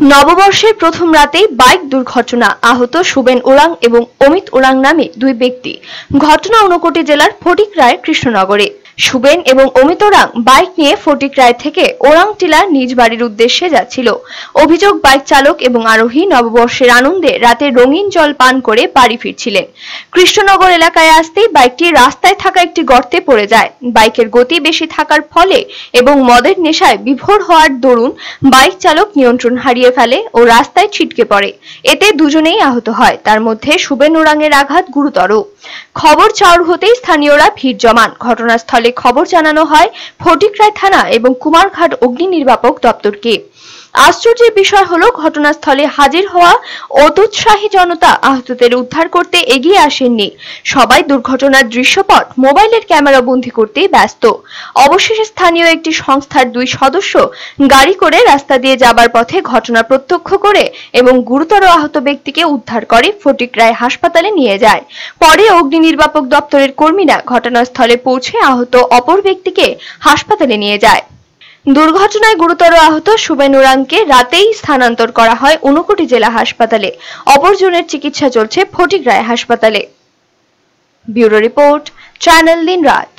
নববর্ষের প্রথম রাতেই বাইক দুর্ঘটনা আহত সুবেন ওরাং এবং অমিত ওরাং নামে দুই ব্যক্তি। ঘটনা ঊনকোটি জেলার ফটিক রায় কৃষ্ণনগরে। সুবেন এবং অমিত ওরাং বাইক নিয়ে ফটিক রায় থেকে ওরাং টিলার নিজ বাড়ির উদ্দেশ্যে যাচ্ছিল। অভিযোগ, বাইক চালক এবং আরোহী নববর্ষের আনন্দে রাতে রঙিন জল পান করে বাড়ি ফিরছিলেন। কৃষ্ণনগর এলাকায় আসতেই বাইকটি রাস্তায় থাকা একটি গর্তে পড়ে যায়। বাইকের গতি বেশি থাকার ফলে এবং মদের নেশায় বিভোর হওয়ার দরুন বাইক চালক নিয়ন্ত্রণ হারিয়ে ফেলে ও রাস্তায় ছিটকে পড়ে। এতে দুজনেই আহত হয়। তার মধ্যে সুবেন ওরাংয়ের আঘাত গুরুতর। খবর চাউর হতেই স্থানীয়রা ভিড় জমান। ঘটনাস্থলে খবর জানানো হয়, ফটিকরায় থানা এবং কুমারঘাট অগ্নি নির্বাপক দপ্তরকে। আশ্চর্যের বিষয় হলো, ঘটনাস্থলে হাজির হওয়া অতুৎসাহী জনতা আহতদের উদ্ধার করতে এগিয়ে আসেননি। সবাই দুর্ঘটনার দৃশ্যপট, মোবাইলের ক্যামেরা বন্দী করতেই ব্যস্ত। অবশেষে স্থানীয় একটি সংস্থার দুই সদস্য গাড়ি করে রাস্তা দিয়ে যাবার পথে ঘটনা প্রত্যক্ষ করে এবং গুরুতর আহত ব্যক্তিকে উদ্ধার করে ফটিক রায় হাসপাতালে নিয়ে যায়। পরে অগ্নি নির্বাপক দপ্তরের কর্মীরা ঘটনাস্থলে পৌঁছে আহত অপর ব্যক্তিকে হাসপাতালে নিয়ে যায়। দুর্ঘটনায় গুরুতর আহত সুবেন ওরাংকে রাতেই স্থানান্তর করা হয় ঊনকোটি জেলা হাসপাতালে। অপরজনের চিকিৎসা চলছে ফটিক রায় হাসপাতালে। ব্যুরো রিপোর্ট, চ্যানেল দিন রাত